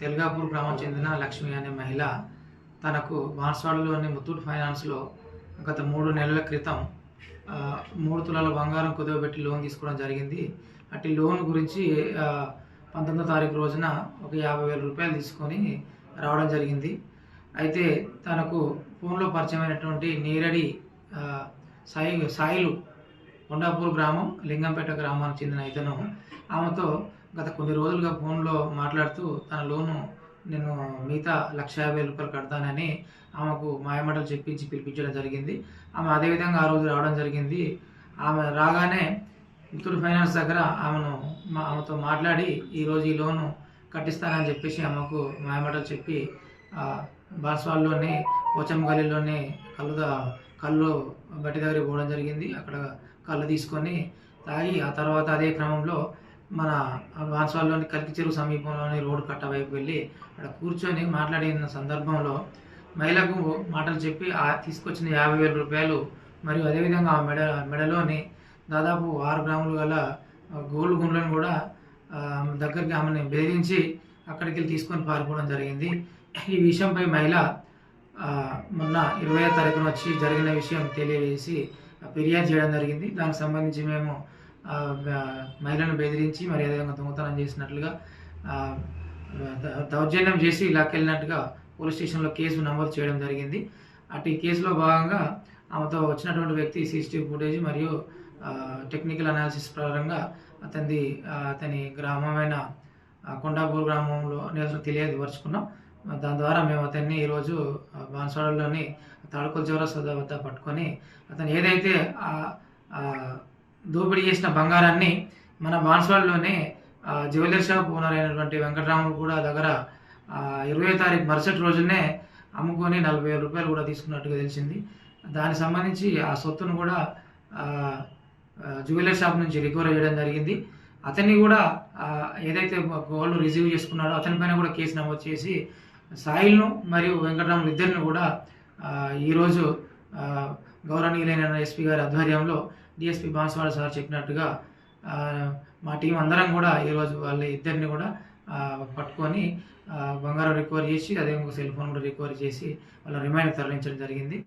తెల్గాపూర్ గ్రామం చెందిన లక్ష్మి అనే మహిళ తనకు బాన్స్వాడలోని ముత్తూట్ ఫైనాన్స్లో గత మూడు నెలల క్రితం మూడు తులాల బంగారం కుదవబెట్టి లోన్ తీసుకోవడం జరిగింది. అట్టి లోన్ గురించి పంతొమ్మిదో తారీఖు రోజున ఒక యాభై వేల రూపాయలు తీసుకొని రావడం జరిగింది. అయితే తనకు ఫోన్లో పరిచయమైనటువంటి నేరడి సాయి సాయిలు కొండాపూర్ గ్రామం లింగంపేట గ్రామానికి చెందిన ఇతను. ఆమెతో గత కొన్ని రోజులుగా ఫోన్లో మాట్లాడుతూ తన లోను నేను మిగతా లక్ష యాభై రూపాయలు కడతానని ఆమెకు మాయమాటలు చెప్పించి పిలిపించడం జరిగింది. ఆమె అదేవిధంగా ఆ రోజు రావడం జరిగింది. ఆమె రాగానే ముత్తూరు ఫైనాన్స్ దగ్గర ఆమెను మా ఆమెతో మాట్లాడి ఈరోజు ఈ లోను కట్టిస్తానని చెప్పేసి ఆమెకు మాయమాటలు చెప్పి బాన్స్వాల్లోని పోచమ్మగల్లిలోని కళ్ళు కళ్ళు బట్టి దగ్గరికి పోవడం జరిగింది. అక్కడ కళ్ళు తీసుకొని తాగి ఆ తర్వాత అదే క్రమంలో మన వాన్స్వాల్లోని కలికి చెరువు సమీపంలోని రోడ్డు కట్ట వైపు వెళ్ళి అక్కడ కూర్చొని మాట్లాడిన సందర్భంలో మహిళకు మాటలు చెప్పి ఆ తీసుకొచ్చిన యాభై వేల రూపాయలు మరియు అదేవిధంగా ఆ మెడ మెడలోని దాదాపు ఆరు గ్రాములు గల గోల్డ్ గుండ్లను కూడా దగ్గరికి ఆమెను బెదిరించి అక్కడికి వెళ్ళి తీసుకొని పారిపోవడం జరిగింది. ఈ విషయంపై మహిళ మొన్న ఇరవై తారీఖున వచ్చి జరిగిన విషయం తెలియజేసి ఫిర్యాదు చేయడం జరిగింది. దానికి సంబంధించి మేము మహిళను బెదిరించి మరి అదేవిధంగా దొంగతనం చేసినట్లుగా దౌర్జన్యం చేసి లాక్కెళ్ళినట్టుగా పోలీస్ స్టేషన్లో కేసు నమోదు చేయడం జరిగింది. అటు ఈ కేసులో భాగంగా ఆమెతో వచ్చినటువంటి వ్యక్తి సీసీటీవీ ఫుటేజ్ మరియు టెక్నికల్ అనాలిసిస్ ప్రకారంగా అతనిది అతని గ్రామమైన కొండాపూర్ గ్రామంలో నివసం తెలియపరుచుకున్నాం దాని ద్వారా మేము అతన్ని ఈరోజు బాన్సాడలోని బాన్స్వాడలోని తాడుకొల చౌరస్తా వద్ద పట్టుకొని అతను ఏదైతే దోపిడీ చేసిన బంగారాన్ని మన బాన్స్వాడలోనే జ్యువెలరీ షాప్ ఓనర్ అయినటువంటి వెంకటరాములు కూడా దగ్గర ఇరవై తారీఖు మరుసటి రోజునే అమ్ముకొని నలభై వేల రూపాయలు కూడా తీసుకున్నట్టుగా తెలిసింది. దానికి సంబంధించి ఆ సొత్తును కూడా జ్యువెలరీ షాప్ నుంచి రికవర్ చేయడం జరిగింది. అతన్ని కూడా ఏదైతే గోల్డ్ రిసీవ్ చేసుకున్నాడో అతని పైన కూడా కేసు నమోదు చేసి సాయిల్ను మరియు వెంకటరాములు ఇద్దరిని కూడా ఈరోజు గౌరవనీయులైన ఎస్పీ గారి ఆధ్వర్యంలో డిఎస్పీ బాన్స్వాడ సార్ చెప్పినట్టుగా మా టీం అందరం కూడా ఈరోజు వాళ్ళ ఇద్దరిని కూడా పట్టుకొని బంగారం రికవర్ చేసి అదేవిధంగా సెల్ ఫోన్ కూడా రికవర్ చేసి వాళ్ళ రిమైండ్ తరలించడం జరిగింది.